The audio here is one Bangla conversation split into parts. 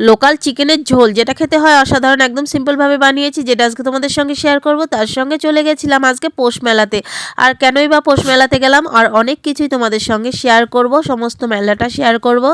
লোকাল চিকেনের ঝোল, যেটা খেতে হয় অসাধারণ, একদম সিম্পলভাবে বানিয়েছি, যেটা আজকে তোমাদের সঙ্গে শেয়ার করব, তার সঙ্গে চলে গেছিলাম আজকে পোষ মেলাতে। আর কেনই বা পোষ মেলাতে গেলাম, আর অনেক কিছুই তোমাদের সঙ্গে শেয়ার করব, সমস্ত মেলাটা শেয়ার করব।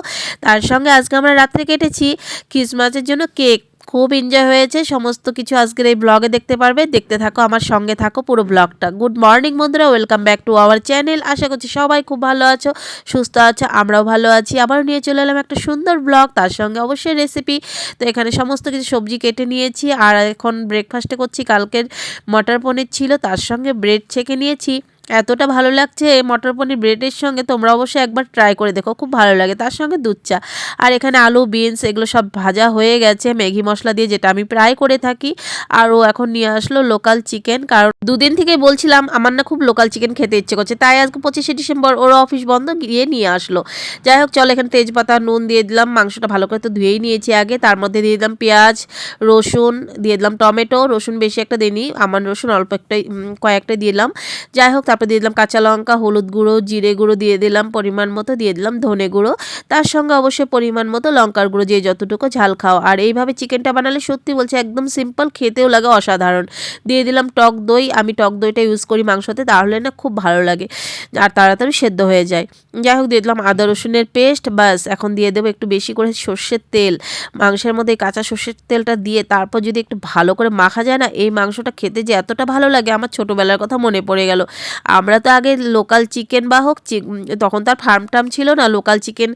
তার সঙ্গে আজকে আমরা রাত্রে কেটেছি খ্রিসমাসের জন্য কেক খুব এনজয় হয়েছে। সমস্ত কিছু আজকের এই ব্লগে দেখতে পারবে। দেখতে থাকো, আমার সঙ্গে থাকো পুরো ব্লগটা গুড মর্নিং বন্ধুরা welcome back to our channel আশা করছি সবাই খুব ভালো আছো, সুস্থ আছো, আমরাও ভালো আছি। আবার নিয়ে চলে এলাম একটা সুন্দর ব্লগ তার সঙ্গে অবশ্যই রেসিপি তো এখানে সমস্ত কিছু সবজি কেটে নিয়েছি, আর এখন ব্রেকফাস্টে করছি। কালকের মটর পনির ছিল, তার সঙ্গে ব্রেড ছেঁকে নিয়েছি। এতটা ভালো লাগছে মটর পনির ব্রেডের সঙ্গে, তোমরা অবশ্যই একবার ট্রাই করে দেখো, খুব ভালো লাগে। তার সঙ্গে দুধ চা। আর এখানে আলু বিনস এগুলো সব ভাজা হয়ে গেছে, ম্যাগি মশলা দিয়ে যেটা আমি প্রায় করে থাকি। আর ও এখন নিয়ে আসলো লোকাল চিকেন কারণ দুদিন থেকে বলছিলাম, আমার না খুব লোকাল চিকেন খেতে ইচ্ছে করছে। তাই আজকে পঁচিশে ডিসেম্বর ওর অফিস বন্ধ, গিয়ে নিয়ে আসলো। যাই হোক, চল এখানে তেজপাতা, নুন দিয়ে দিলাম, মাংসটা ভালো করে তো ধুয়েই নিয়েছি আগে। তার মধ্যে দিয়ে দিলাম পেঁয়াজ, রসুন, দিয়ে দিলাম টমেটো। রসুন বেশি একটা দিইনি, আমার রসুন অল্প একটাই কয়েকটা দিলাম। যাই হোক তারপর দিয়ে দিলাম কাঁচা লঙ্কা, হলুদ গুঁড়ো, জিরে গুঁড়ো দিয়ে দিলাম, পরিমাণ মতো দিয়ে দিলাম ধনে গুঁড়ো। তার সঙ্গে অবশ্যই পরিমাণ মতো লঙ্কার গুঁড়ো, যে যতটুকু ঝাল খাও। আর এইভাবে চিকেনটা বানালে সত্যি বলছে একদম সিম্পল খেতেও লাগে অসাধারণ। দিয়ে দিলাম টক দই। আমি টক দইটা ইউজ করি মাংসতে, তাহলে না খুব ভালো লাগে আর তাড়াতাড়ি সেদ্ধ হয়ে যায়। যাই হোক, দিয়ে দিলাম আদা রসুনের পেস্ট বাস এখন দিয়ে দেবো একটু বেশি করে সর্ষের তেল। মাংসের মধ্যে কাঁচা সর্ষের তেলটা দিয়ে তারপর যদি একটু ভালো করে মাখা যায় না, এই মাংসটা খেতে যে এতটা ভালো লাগে, আমার ছোটোবেলার কথা মনে পড়ে গেল। আমরা তো আগে লোকাল চিকেন বা হোক তখন তার ফার্ম টার্ম ছিল না লোকাল চিকেন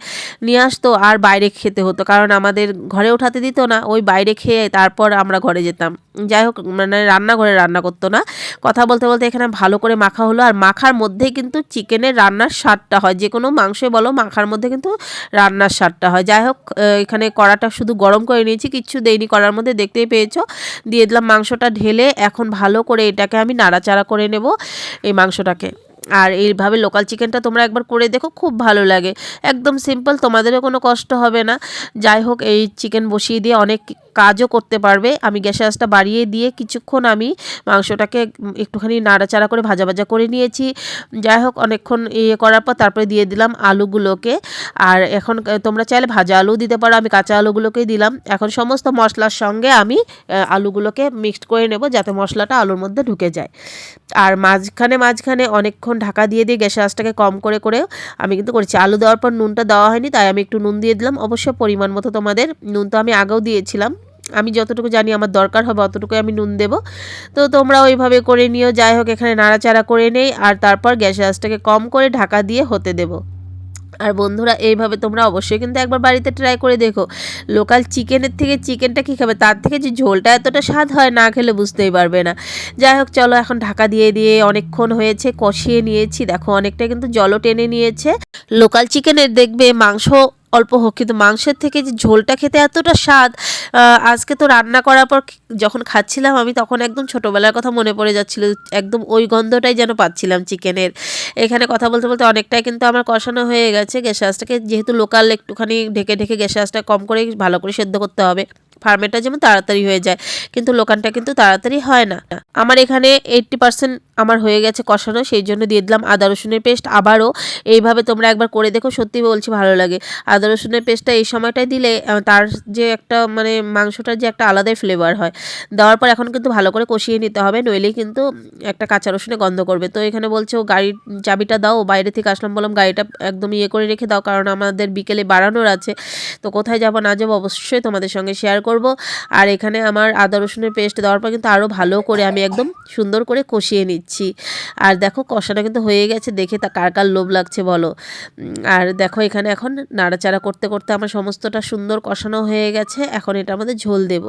নিয়ে আসতো, আর বাইরে খেতে হতো। কারণ আমাদের ঘরে ওঠাতে দিত না, ওই বাইরে খেয়ে তারপর আমরা ঘরে যেতাম। যাই হোক মানে রান্নাঘরে রান্না করতো না। কথা বলতে বলতে এখানে ভালো করে মাখা হলো, আর মাখার মধ্যেই কিন্তু চিকেনের রান্নার স্বাদটা হয়। যে কোনো মাংসে বলো, মাখার মধ্যে কিন্তু রান্নার স্বাদটা হয়। যাই হোক এখানে কড়াটা শুধু গরম করে নিয়েছি কিচ্ছু দেইনি কড়ার মধ্যে, দেখতেই পেয়েছ। দিয়ে দিলাম মাংসটা ঢেলে, এখন ভালো করে এটাকে আমি নাড়াচাড়া করে নেব। এই মাংসটাকে। আর এইভাবে লোকাল চিকেনটা তোমরা একবার করে দেখো, খুব ভালো লাগে। একদম সিম্পল তোমাদেরও কোনো কষ্ট হবে না। যাই হোক, এই চিকেন বসিয়ে দিয়ে অনেক কাজও করতে পারবে। আমি গ্যাসের আঁচটা বাড়িয়ে দিয়ে কিছুক্ষণ আমি মাংসটাকে একটুখানি নাড়াচাড়া করে ভাজা ভাজা করে নিয়েছি। যাই হোক, অনেকক্ষণ ইয়ে করার পর তারপরে দিয়ে দিলাম আলুগুলোকে। আর এখন তোমরা চাইলে ভাজা আলু দিতে পারো, আমি কাঁচা আলুগুলোকেই দিলাম। এখন সমস্ত মশলার সঙ্গে আমি আলুগুলোকে মিক্সড করে নেব যাতে মশলাটা আলুর মধ্যে ঢুকে যায়। আর মাঝখানে মাঝখানে অনেকক্ষণ ঢাকা দিয়ে দিয়ে গ্যাসের আঁচটাকে কম করে করে আমি কিন্তু করেছি। আলু দেওয়ার পর নুনটা দেওয়া হয়নি, তাই আমি একটু নুন দিয়ে দিলাম। অবশ্য পরিমাণ মতো তোমাদের, নুন তো আমি আগেও দিয়েছিলাম। আমি যতটুকু জানি আমার দরকার হবে অতটুকু আমি নুন দেব। তো তোমরা ওইভাবে করে নিও, যাই হোক এখানে নাড়াচাড়া করে নেই আর তারপর গ্যাসের আঁচটাকে কম করে ঢাকা দিয়ে হতে দেবো। আর বন্ধুরা, এইভাবে তোমরা অবশ্যই কিন্তু একবার বাড়িতে ট্রাই করে দেখো। লোকাল চিকেনের থেকে চিকেনটা কী খাবে? তার থেকে যে ঝোলটা এতটা স্বাদ হয় না খেলে বুঝতেই পারবে না। যাই হোক, চলো এখন ঢাকা দিয়ে দিয়ে অনেকক্ষণ হয়েছে, কষিয়ে নিয়েছি। দেখো অনেকটা কিন্তু জলও টেনে নিয়েছে। লোকাল চিকেনের দেখবে মাংস অল্প হোক, কিন্তু মাংসের থেকে যে ঝোলটা খেতে এতটা স্বাদ আজকে তো রান্না করার পর যখন খাচ্ছিলাম আমি তখন একদম ছোটোবেলার কথা মনে পড়ে যাচ্ছিল, একদম ওই গন্ধটাই যেন পাচ্ছিলাম চিকেনের। এখানে কথা বলতে বলতে অনেকটাই কিন্তু আমার কষানো হয়ে গেছে গ্যাস আঁচটাকে যেহেতু লোকাল একটুখানি ঢেকে ঢেকে গ্যাস আঁচটা কম করে ভালো করে সেদ্ধ করতে হবে, ফার্মেরটা যেমন তাড়াতাড়ি হয়ে যায়, কিন্তু লোকানটা কিন্তু তাড়াতাড়ি হয় না। আমার এখানে এইট্টি পার্সেন্ট আমার হয়ে গেছে কষানো, সেই জন্য দিয়ে দিলাম আদা রসুনের পেস্ট। আবারও এইভাবে তোমরা একবার করে দেখো, সত্যি বলছি ভালো লাগে। আদা রসুনের পেস্টটা এই সময়টাই দিলে তার যে একটা মানে মাংসটার যে একটা আলাদাই ফ্লেভার হয়। দেওয়ার পর এখন কিন্তু ভালো করে কষিয়ে নিতে হবে নইলেই কিন্তু একটা কাঁচা রসুনে গন্ধ করবে। তো এখানে বলছে ও গাড়ির চাবিটা দাও বাইরে থেকে আসলাম, বললাম গাড়িটা একদম ইয়ে করে রেখে দাও, কারণ আমাদের বিকেলে বাড়ানোর আছে। তো কোথায় যাব না যাব অবশ্যই তোমাদের সঙ্গে শেয়ার করব। আর এখানে আমার আদা রসুনের পেস্ট দেওয়ার পর কিন্তু আরও ভালো করে আমি একদম সুন্দর করে কষিয়ে নিচ্ছি। আর দেখো কষাটা কিন্তু হয়ে গেছে, দেখে তা কার কার লোভ লাগছে বলো। আর দেখো এখানে এখন নাড়াচাড়া করতে করতে আমার সমস্তটা সুন্দর কষানো হয়ে গেছে, এখন এটা আমাদের ঝোল দেব।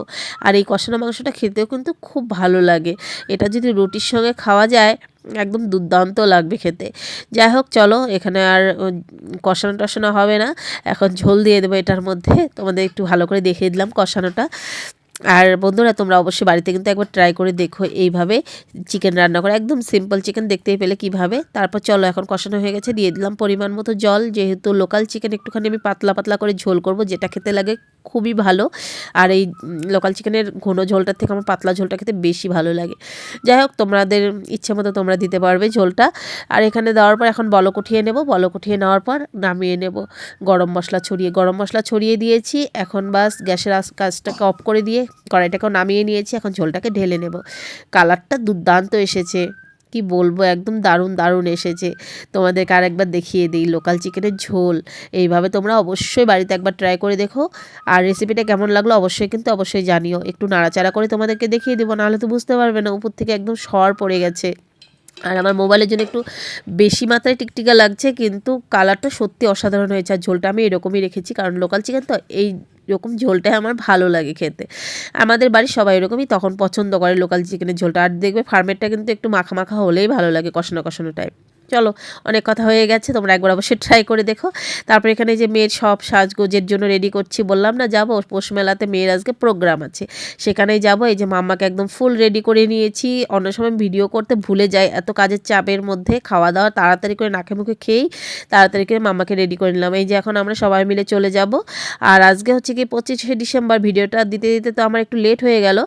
আর এই কষানো মাংসটা খেতেও কিন্তু খুব ভালো লাগে। এটা যদি রুটির সঙ্গে খাওয়া যায়, একদম দুর্দান্ত লাগবে খেতে। যাই হোক, চলো এখানে আর কষানো টষানো হবে না। এখন ঝোল দিয়ে দেবো এটার মধ্যে। তোমাদের একটু ভালো করে দেখিয়ে দিলাম কষানোটা। আর বন্ধুরা, তোমরা অবশ্যই বাড়িতে কিন্তু একবার ট্রাই করে দেখো এইভাবে চিকেন রান্না করে। একদম সিম্পল চিকেন দেখতেই পেলে কীভাবে। তারপর চলো, এখন কষানো হয়ে গেছে। দিয়ে দিলাম পরিমাণ মতো জল। যেহেতু লোকাল চিকেন একটুখানি আমি পাতলা পাতলা করে ঝোল করব, যেটা খেতে লাগে খুবই ভালো। আর এই লোকাল চিকেনের ঘন ঝোলটার থেকে আমার পাতলা ঝোলটা খেতে বেশি ভালো লাগে। যাই হোক, তোমাদের ইচ্ছে মতো তোমরা দিতে পারবে ঝোলটা। আর এখানে দেওয়ার পর এখন বলক উঠিয়ে নেব। বলক উঠিয়ে নেওয়ার পর নামিয়ে নেব। গরম মশলা ছড়িয়ে, গরম মশলা ছড়িয়ে দিয়েছি। এখন বাস গ্যাসের কাজটাকে অফ করে দিয়ে কড়াইটাকেও নামিয়ে নিয়েছি, এখন ঝোলটাকে ঢেলে নেব। কালারটা দুর্দান্ত এসেছে। কি বলব, একদম দারুণ দারুণ এসেছে। তোমাদেরকে আর একবার দেখিয়ে দিই লোকাল চিকেনের ঝোল। এইভাবে তোমরা অবশ্যই বাড়িতে একবার ট্রাই করে দেখো। আর রেসিপিটা কেমন লাগল অবশ্যই কিন্তু অবশ্যই জানিও। একটু নাড়াচাড়া করে তোমাদেরকে দেখিয়ে দেবো, নাহলে তো বুঝতে পারবে না, উপর থেকে একদম সর পড়ে গেছে। আর আমার মোবাইলের জন্য একটু বেশি মাত্রায় টিকটিকা লাগছে, কিন্তু কালারটা সত্যি অসাধারণ হয়েছে, আর ঝোলটা আমি এরকমই রেখেছি। কারণ লোকাল চিকেন তো এই রকম ঝোলটাই আমার ভালো লাগে খেতে। আমাদের বাড়ির সবাই এরকমই তখন পছন্দ করে লোকাল চিকেনের ঝোলটা। আর দেখবে ফার্মেরটা কিন্তু একটু মাখা মাখা হলেই ভালো লাগে কষানো কষানো টাইপ চলো, অনেক কথা হয়ে গেছে, তোমরা একবার অবশ্যই ট্রাই করে দেখো। তারপর এখানে যে মেয়ের সব সাজগোজের জন্য রেডি করছি, বললাম না, যাব, পৌষ মেলাতে মেয়ের আজকে প্রোগ্রাম আছে। সেখানেই যাব, এই যে মাম্মাকে একদম ফুল রেডি করে নিয়েছি। অন্য সময় ভিডিও করতে ভুলে যাই, এত কাজের চাপের মধ্যে খাওয়া দাওয়া তাড়াতাড়ি করে নাকে মুখে খেয়েই তাড়াতাড়ি করে মাম্মাকে রেডি করে নিলাম। এই যে এখন আমরা সবাই মিলে চলে যাব। আর আজকে হচ্ছে কি পঁচিশে ডিসেম্বর, ভিডিওটা দিতে দিতে তো আমার একটু লেট হয়ে গেল।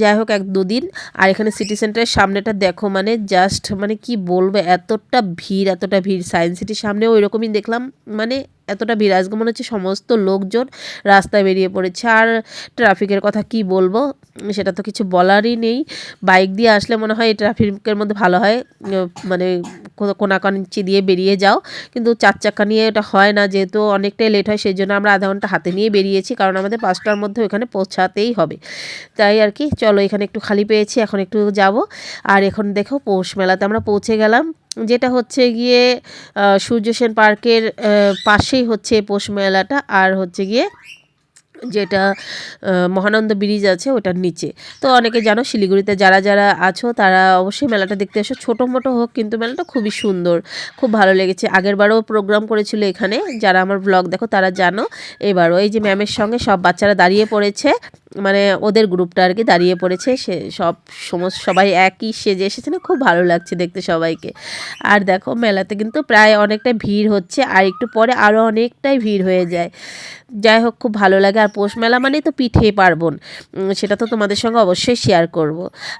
যাই হোক, এক দুদিন। আর এখানে সিটি সেন্টারের সামনেটা দেখো মানে জাস্ট মানে কি বলব, এতটা ভিড়, এতটা ভিড়। সায়েন্স সিটির সামনেও ওই রকমই দেখলাম। মানে এতটা ভিড়, আজকে মনে হচ্ছে সমস্ত লোকজন রাস্তায় বেরিয়ে পড়েছে। আর ট্রাফিকের কথা কি বলব? সেটা তো কিছু বলারই নেই। বাইক দিয়ে আসলে মনে হয় এই ট্রাফিকের মধ্যে ভালো হয়। মানে কোনো- কোনাকাঞ্চি দিয়ে বেরিয়ে যাও। কিন্তু চার চাকা নিয়ে এটা হয় না, যেহেতু অনেকটাই লেট হয়, সেই জন্য আমরা আধা ঘণ্টা হাতে নিয়ে বেরিয়েছি। কারণ আমাদের পাঁচটার মধ্যে ওখানে পৌঁছাতেই হবে। তাই আর কি, চলো এখানে একটু খালি পেয়েছি, এখন একটু যাব। আর এখন দেখো, পৌষ মেলাতে আমরা পৌঁছে গেলাম। যেটা হচ্ছে গিয়ে সূর্য সেন পার্কের পাশেই হচ্ছে পৌষ মেলাটা আর হচ্ছে গিয়ে যেটা মহানন্দ ব্রিজ আছে ওটার নিচে। তো অনেকে জানো শিলিগুড়িতে যারা যারা আছো তারা অবশ্যই মেলাটা দেখতে এসো। ছোটো মোটো হোক কিন্তু মেলাটা খুবই সুন্দর, খুব ভালো লেগেছে। আগেরবারও প্রোগ্রাম করেছিল এখানে, যারা আমার ব্লগ দেখো তারা জানো। এবারও এই যে ম্যামের সঙ্গে সব বাচ্চারা দাঁড়িয়ে পড়েছে। মানে ওদের গ্রুপটা আর কি দাঁড়িয়ে পড়েছে। সে সব সমস্ত সবাই একই সেজে এসেছে না, খুব ভালো লাগছে দেখতে সবাইকে। আর দেখো মেলাতে কিন্তু প্রায় অনেকটা ভিড় হচ্ছে, আর একটু পরে আরও অনেকটাই ভিড় হয়ে যায়। যাই হোক, খুব ভালো লাগে। আর পৌষ মেলা মানে তো পিঠে পার্বণ। সেটা তো তোমাদের সঙ্গে অবশ্যই শেয়ার করব।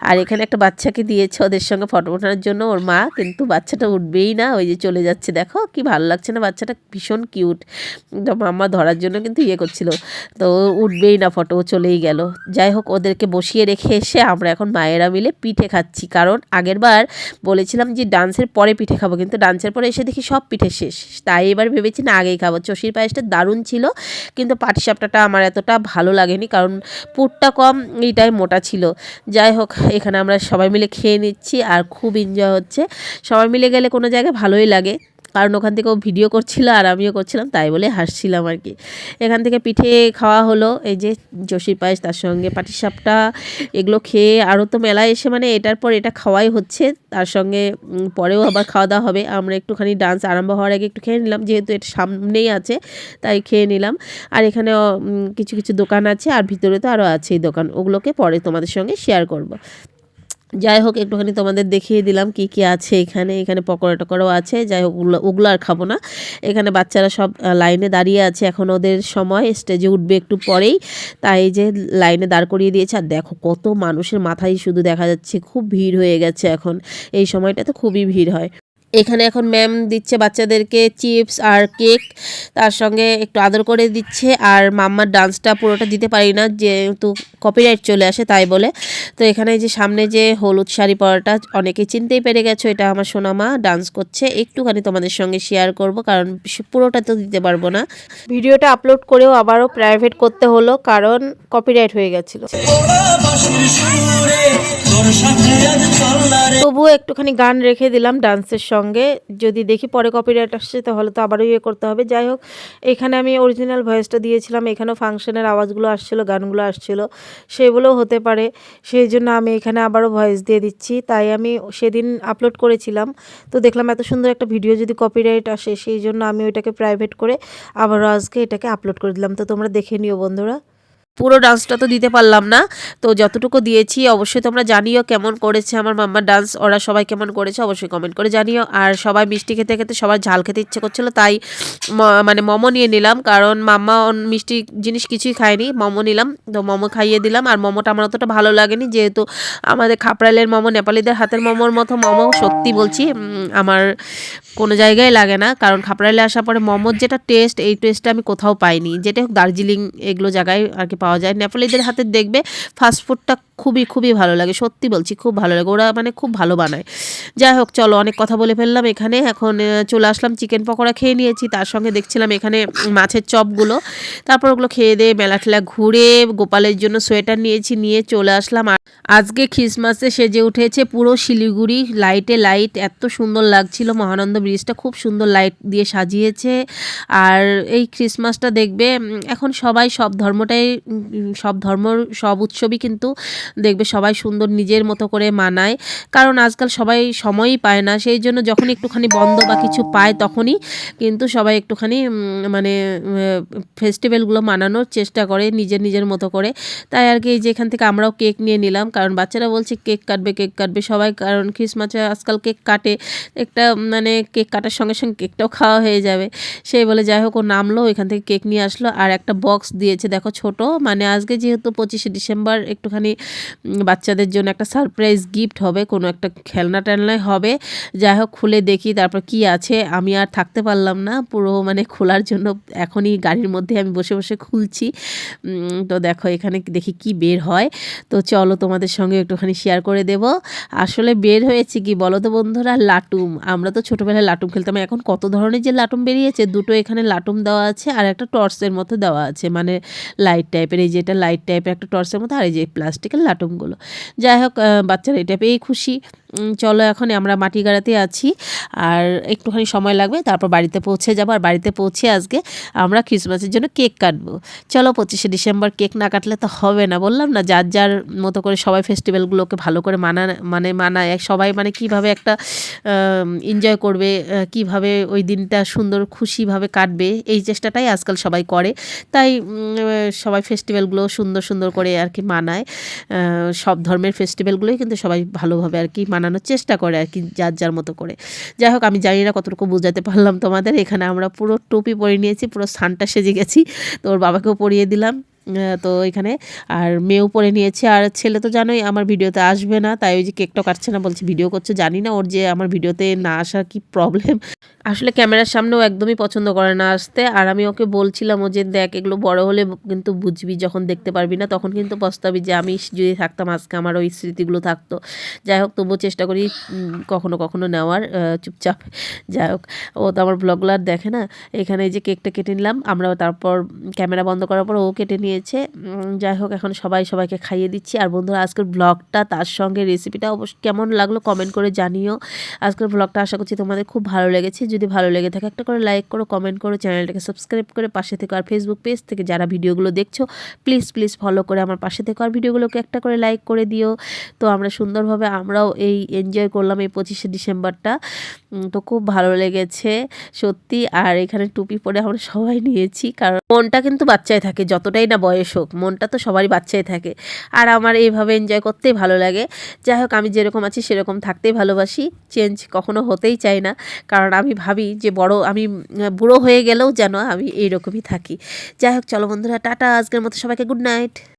আর এখানে একটা বাচ্চাকে দিয়েছে ওদের সঙ্গে ফটো ওঠানোর জন্য, ওর মা, কিন্তু বাচ্চাটা উঠবেই না, ওই যে চলে যাচ্ছে। দেখো কি ভালো লাগছে না, বাচ্চাটা ভীষণ কিউট মাম্মা ধরার জন্য কিন্তু ইয়ে করছিল, তো উঠবেই না ফটো চলেই গেল। যাই হোক ওদেরকে বসিয়ে রেখে এসে আমরা এখন মায়েরা মিলে পিঠে খাচ্ছি। কারণ আগেরবার বলেছিলাম যে ডান্সের পরে পিঠে খাব, কিন্তু ডান্সের পরে এসে দেখি সব পিঠে শেষ। তাই এবার ভেবেছি না, আগেই খাব। চষির পায়েসটা দারুণ ছিল, কিন্তু পাটিসাপটাটা আমার এতটা ভালো লাগেনি, কারণ পুরটা কম, এইটাই মোটা ছিল। যাই হোক এখানে আমরা সবাই মিলে খেয়ে নিচ্ছি আর খুব এনজয় হচ্ছে। সবাই মিলে গেলে কোনো জায়গায় ভালোই লাগে। কারণ ওখান থেকে ও ভিডিও করছিল আর আমিও করছিলাম, তাই বলে হাসছিলাম আর কি। এখান থেকে পিঠে খাওয়া হলো, এই যে জসির পায়েস, তার সঙ্গে পাটিসাপটা এগুলো খেয়ে আরও তো মেলায় এসে মানে এটার পর এটা খাওয়াই হচ্ছে, তার সঙ্গে পরেও আবার খাওয়া দাওয়া হবে। আমরা একটুখানি ডান্স আরম্ভ হওয়ার আগে একটু খেয়ে নিলাম, যেহেতু এটা সামনেই আছে, তাই খেয়ে নিলাম। আর এখানে কিছু কিছু দোকান আছে, আর ভিতরে তো আরও আছে দোকান, ওগুলোকে পরে তোমাদের সঙ্গে শেয়ার করব। যাই হোক একটুখানি তোমাদের দেখিয়ে দিলাম কি কি আছে এখানে। এখানে পকোড়া টকোড়াও আছে যাই হোক ওগুলো আর খাব না। এখানে বাচ্চারা সব লাইনে দাঁড়িয়ে আছে। এখন ওদের সময় স্টেজে উঠবে একটু পরেই। তাই যে লাইনে দাঁড় করিয়ে দিয়েছে। আর দেখো কত মানুষের মাথায় শুধু দেখা যাচ্ছে, খুব ভিড় হয়ে গেছে এখন। এই সময়টা তো খুবই ভিড় হয়। এখানে এখন ম্যাম দিচ্ছে বাচ্চাদেরকে চিপস আর কেক তার সঙ্গে একটু আদর করে দিচ্ছে। আর মাম্মার ডান্সটা পুরোটা দিতে পারি না যেহেতু কপিরাইট চলে আসে তাই বলে। তো এখানে যে সামনে যে হলুদ শাড়ি পরাটা অনেকে চিনতেই পেরে গেছো এটা আমার সোনামা ডান্স করছে। একটুখানি তোমাদের সঙ্গে শেয়ার করব কারণ পুরোটা তো দিতে পারব না। ভিডিওটা আপলোড করেও আবারও প্রাইভেট করতে হলো কারণ কপিরাইট হয়ে গেছিল। তবুও একটুখানি গান রেখে দিলাম ডান্সের সঙ্গে। যদি দেখি পরে কপিরাইট আসছে, তাহলে তো আবারও ইয়ে করতে হবে। যাই হোক, এখানে আমি অরিজিনাল ভয়েসটা দিয়েছিলাম। এখানেও ফাংশনের আওয়াজগুলো আসছিল, গানগুলো আসছিল। সেগুলোও হতে পারে। সেই জন্য আমি এখানে আবারও ভয়েস দিয়ে দিচ্ছি। তাই আমি সেদিন আপলোড করেছিলাম। তো দেখলাম এত সুন্দর একটা ভিডিও যদি কপিরাইট আসে, সেই জন্য আমি ওইটাকে প্রাইভেট করে আবারও আজকে এটাকে আপলোড করে দিলাম। তো তোমরা দেখে নিও বন্ধুরা। পুরো ডান্সটা তো দিতে পারলাম না। তো যতটুকু দিয়েছি, অবশ্যই তোমরা জানিও কেমন করেছে আমার মাম্মার ডান্স ওরা সবাই কেমন করেছে অবশ্যই কমেন্ট করে জানিও। আর সবাই মিষ্টি খেতে খেতে সবার ঝাল খেতে ইচ্ছে করছিল, তাই মানে মোমো নিয়ে নিলাম। কারণ মাম্মা মিষ্টি জিনিস কিছুই খায়নি, মোমো নিলাম। তো মোমো খাইয়ে দিলাম। আর মোমোটা আমার অতটা ভালো লাগেনি, যেহেতু আমাদের খাপড়াইলের মোমো, নেপালিদের হাতের মোমোর মতো মোমো, সত্যি বলছি আমার কোনো জায়গায় লাগে না। কারণ খাপড়াইলে আসার পরে মোমোর যেটা টেস্ট এই টেস্টটা আমি কোথাও পাইনি। যেটা হোক দার্জিলিং, এগুলো জায়গায় আর কি পাওয়া যায়। নেপালিদের হাতে দেখবে ফাস্টফুডটা খুবই খুবই ভালো লাগে। সত্যি বলছি, খুব ভালো লাগে। ওরা মানে খুব ভালো বানায়। যাই হোক, চলো অনেক কথা বলে ফেললাম এখানে। এখন চলে আসলাম চিকেন পকোড়া খেয়ে নিয়েছি। তার সঙ্গে দেখছিলাম এখানে মাছের চপগুলো। তারপর ওগুলো খেয়ে দিয়ে মেলা ঠেলা ঘুরে গোপালের জন্য সোয়েটার নিয়েছি, নিয়ে চলে আসলাম। আজকে খ্রিসমাসে সেজে উঠেছে পুরো শিলিগুড়ি। লাইটে লাইট এত সুন্দর লাগছিল। মহানন্দ ব্রিজটা খুব সুন্দর লাইট দিয়ে সাজিয়েছে। আর এই খ্রিসমাসটা দেখবে এখন সবাই সব ধর্মটাই সব ধর্ম, সব উৎসবই কিন্তু দেখবে সবাই সুন্দর নিজের মতো করে মানায়। কারণ আজকাল সবাই সময়ই পায় না, সেই জন্য যখন একটুখানি বন্ধ বা কিছু পায় তখনই কিন্তু সবাই একটুখানি মানে ফেস্টিভ্যালগুলো মানানোর চেষ্টা করে নিজের নিজের মতো করে। তাই আর কি এই যে এখান থেকে আমরাও কেক নিয়ে নিলাম, কারণ বাচ্চারা বলছে কেক কাটবে কেক কাটবে সবাই, কারণ খ্রিসমাসে আজকাল কেক কাটে, একটা মানে কেক কাটার সঙ্গে সঙ্গে কেকটাও খাওয়া হয়ে যাবে। সেই বলে যাই হোক, ও নামলো, এখান থেকে কেক নিয়ে আসলো, আর একটা বক্স দিয়েছে, দেখো ছোট মানে আজকে যেহেতু পঁচিশে ডিসেম্বর, একটুখানি বাচ্চাদের জন্য একটা সারপ্রাইজ গিফট হবে, কোনো একটা খেলনা টেলনায় হবে। যাই হোক, খুলে দেখি তারপর কি আছে। আমি আর থাকতে পারলাম না, পুরো মানে খোলার জন্য এখনই গাড়ির মধ্যে আমি বসে বসে খুলছি। তো দেখো, এখানে দেখি কি বের হয়। তো চলো তোমাদের সঙ্গে একটুখানি শেয়ার করে দেব। আসলে বের হয়েছে কি বলো তো বন্ধুরা? লাটুম। আমরা তো ছোটোবেলায় লাটুম খেলতাম। এখন কত ধরনের যে লাটুম বেরিয়েছে, দুটো এখানে লাটুম দেওয়া আছে আর একটা টর্চের মতো দেওয়া আছে। মানে লাইট টাইপের এই যে এটা লাইট টাইপের একটা টর্চের মতো আর এই যে প্লাস্টিকের লাটুমগুলো। যাই হোক বাচ্চারা এটা পেয়েই খুশি। চলো এখন আমরা মাটি গাড়াতে আছি। আর একটুখানি সময় লাগবে, তারপর বাড়িতে পৌঁছে যাব। আর বাড়িতে পৌঁছে আজকে আমরা ক্রিসমাসের জন্য কেক কাটবো। চলো পঁচিশে ডিসেম্বর কেক না কাটলে তো হবে না, বললাম না? যার যার মতো করে সবাই ফেস্টিভ্যালগুলোকে ভালো করে মানা মানে মানায়। সবাই মানে কীভাবে একটা এনজয় করবে কীভাবে ওই দিনটা সুন্দর খুশিভাবে কাটবে? এই চেষ্টাটাই আজকাল সবাই করে। তাই সবাই সবাই ফেস্টিভ্যালগুলো সুন্দর সুন্দর করে আর কি মানায়। সব ধর্মের ফেস্টিভ্যালগুলোই কিন্তু সবাই ভালোভাবে আর কি মানানোর চেষ্টা করে আর কি যার যার মতো করে। যাই হোক, আমি জানি না কতটুকু বোঝাতে পারলাম তোমাদের। এখানে আমরা পুরো টুপি পরে নিয়েছি, পুরো সানটা সেজে গেছি। তো ওর বাবাকেও পরিয়ে দিলাম। তো এখানে। আর মেয়েও পরে নিয়েছে। আর ছেলে তো জানোই, আমার ভিডিওতে আসবে না। তাই ওই যে কেকটা কাটছে না, বলছে ভিডিও করছে। জানি না ওর যে আমার ভিডিওতে না আসার কি প্রবলেম আসলে ক্যামেরার সামনেও একদমই পছন্দ করে না আসতে। আর আমি ওকে বলছিলাম, ও যে দেখ, এগুলো বড় হলে কিন্তু বুঝবি, যখন দেখতে পারবি না, তখন কিন্তু পস্তাবি যে আমি যদি থাকতাম আজকে, আমার ওই স্মৃতিগুলো থাকতো। যাই হোক, তবুও চেষ্টা করি কখনো কখনো নেওয়ার চুপচাপ। যাই হোক, ও তো আমার ব্লগগুলো আর দেখে না। এখানে যে কেকটা কেটে নিলাম। আমরা তারপর ক্যামেরা বন্ধ করার পর ও কেটে নিয়েছে উম, যাই হোক এখন সবাই সবাইকে খাইয়ে দিচ্ছি। আর বন্ধুরা আজকের ব্লগটা তার সঙ্গে রেসিপিটা অবশ্য কেমন লাগল কমেন্ট করে জানিও। আজকের ব্লগটা আশা করছি তোমাদের খুব ভালো লেগেছে। যদি ভালো লেগে থাকে একটা করে লাইক করো কমেন্ট করো চ্যানেলটাকে সাবস্ক্রাইব করে পাশে থেকে। আর ফেসবুক পেজ থেকে যারা ভিডিওগুলো দেখছ প্লিজ প্লিজ ফলো করে আমার পাশে থেকে। আর ভিডিওগুলোকে একটা করে লাইক করে দিও। তো আমরা সুন্দরভাবে আমরাও এই এনজয় করলাম এই পঁচিশে ডিসেম্বরটা। তো খুব ভালো লেগেছে সত্যি। আর এখানে টুপি পরে আমরা সবাই নিয়েছি কারণ মনটা কিন্তু বাচ্চায় থাকে যতটাই না বয়স হোক, মনটা তো সবারই বাচ্চাই থাকে। আর আমার এইভাবে এনজয় করতেই ভালো লাগে। যাই হোক, আমি যেরকম আছি সেরকম থাকতেই ভালোবাসি। চেঞ্জ কখনো হতেই চাই না। কারণ আমি ভাবি যে বড়, আমি বুড়ো হয়ে গেলেও যেন আমি এইরকমই থাকি। যাই হোক, চলো বন্ধুরা, টাটা, আজকের মতো সবাইকে গুড নাইট